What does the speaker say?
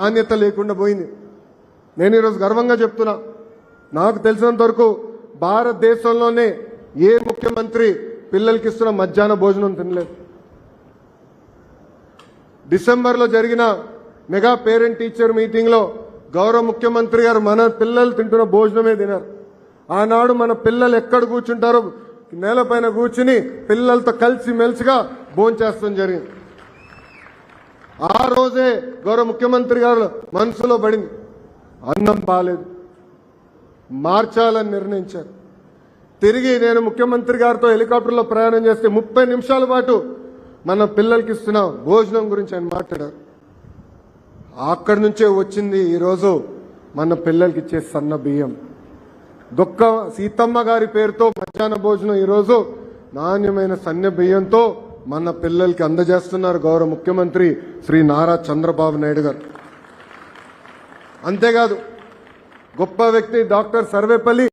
నాణ్యత లేకుండా పోయింది. నేను ఈరోజు గర్వంగా చెప్తున్నా. నాకు తెలిసినంత వరకు భారతదేశంలోనే ఏ ముఖ్యమంత్రి పిల్లలకి ఇస్తున్న మధ్యాహ్న భోజనం తినలేదు. డిసెంబర్లో జరిగిన మెగా పేరెంట్ టీచర్ మీటింగ్లో గౌరవ ముఖ్యమంత్రి గారు మన పిల్లలు తింటున్న భోజనమే తినారు. ఆనాడు మన పిల్లలు ఎక్కడ కూర్చుంటారో నేలపైన కూర్చుని పిల్లలతో కలిసి మెలిసిగా భోంచేస్తాం జరిగింది. ఆ రోజే గౌరవ ముఖ్యమంత్రి గారు మనసులో పడింది. అన్నం బాలేదు. మార్చాలని నిర్ణయించారు. తిరిగి నేను ముఖ్యమంత్రి గారితో హెలికాప్టర్లో ప్రయాణం చేస్తే ముప్పై నిమిషాల పాటు మన పిల్లలకి ఇస్తున్న భోజనం గురించి ఆయన మాట్లాడారు. అక్కడి నుంచే వచ్చింది ఈరోజు మన పిల్లలకి ఇచ్చే సన్న బియ్యం. దొక్క సీతమ్మ గారి పేరుతో మధ్యాహ్న భోజనం ఈరోజు నాణ్యమైన సన్న బియ్యంతో మన పిల్లలకి అందజేస్తున్నారు గౌరవ ముఖ్యమంత్రి శ్రీ నారా చంద్రబాబు నాయుడు గారు. అంతేకాదు గొప్ప వ్యక్తి డాక్టర్ సర్వేపల్లి